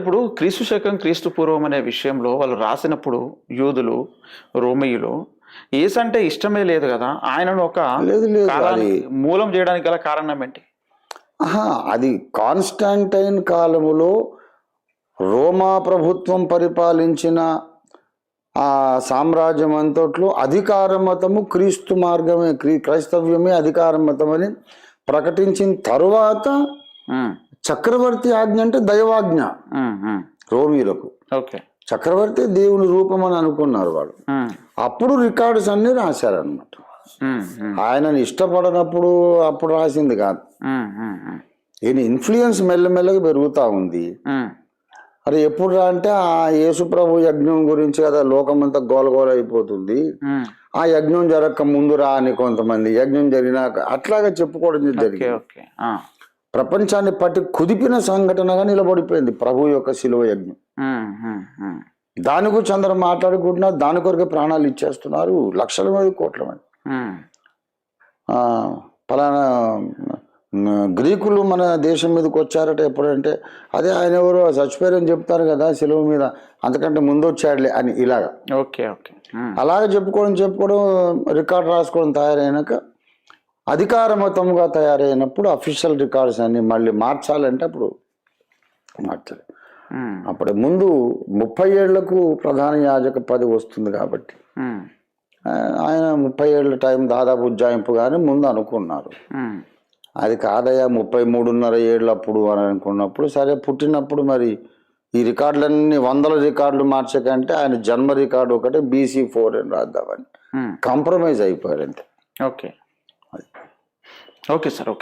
ఇప్పుడు క్రీస్తు శకం క్రీస్తు పూర్వం అనే విషయంలో వాళ్ళు రాసినప్పుడు యూదులు రోమియులు ఏసు అంటే ఇష్టమే లేదు కదా? ఆయనను ఒక లేదు లేదు కాలానికి మూలం చేయడానికి గల కారణం ఏంటి? అది కాన్స్టాంటైన్ కాలములో రోమా ప్రభుత్వం పరిపాలించిన ఆ సామ్రాజ్యం అంతట్లో అధికార మతము క్రీస్తు మార్గమే క్రీ క్రైస్తవ్యమే అధికార మతం అని ప్రకటించిన తరువాత చక్రవర్తి ఆజ్ఞ అంటే దైవాజ్ఞ. రోమీలకు. చక్రవర్తి దేవుని రూపం అని అనుకున్నారు వాళ్ళు. ఉమ్, అప్పుడు రికార్డ్స్ అన్ని రాశారనమాట ఆయనని ఇష్టపడనప్పుడు అప్పుడు రాసింది కాదు. ఈయన ఇన్ఫ్లుయెన్స్ మెల్లమెల్లగా పెరుగుతూ ఉంది. అరే ఎప్పుడు రా అంటే ఆ యేసుప్రభు యజ్ఞం గురించి కదా లోకమంతా గోలగోల అయిపోతుంది. ఆ యజ్ఞం జరగక ముందు రా అని కొంతమంది. యజ్ఞం జరిగినాక అట్లాగా చెప్పుకోవడం జరిగింది. ప్రపంచాన్ని పట్టి కుదిపిన సంఘటనగా నిలబడిపోయింది ప్రభు యొక్క శిలువ యజ్ఞం. దాని గురించి అందరూ మాట్లాడుకుంటున్నారు దాని కొరకే ప్రాణాలు ఇచ్చేస్తున్నారు లక్షల మంది కోట్ల మంది. పలానా గ్రీకులు మన దేశం మీదకి వచ్చారట ఎప్పుడంటే అదే ఆయన ఎవరో చచ్చిపోయారని చెప్తారు కదా సెలవు మీద అంతకంటే ముందు వచ్చాడులే అని ఇలాగా. Okay okay. అలాగే చెప్పుకోవడం చెప్పుకోవడం రికార్డ్ రాసుకోవడం తయారైనాక అధికార మతంగా తయారైనప్పుడు అఫీషియల్ రికార్డ్స్ అన్ని మళ్ళీ మార్చాలంటే అప్పుడు మార్చాలి. అప్పుడు ముందు ముప్పై ఏళ్ళకు ప్రధాన యాజక పదవి వస్తుంది కాబట్టి. ఆయన ముప్పై ఏళ్ళ టైం దాదాపు ఉజ్జాయింపు కానీ ముందు అనుకున్నారు. అది కాదయ్యా ముప్పై మూడున్నర ఏళ్ళు అప్పుడు అని అనుకున్నప్పుడు సరే పుట్టినప్పుడు మరి ఈ రికార్డులన్నీ వందల రికార్డులు మార్చకంటే ఆయన జన్మ రికార్డు ఒకటే బీసీ ఫోర్ అని రాద్దామని. కాంప్రమైజ్ అయిపోయారు అంతే. ఓకే. Okay sir okay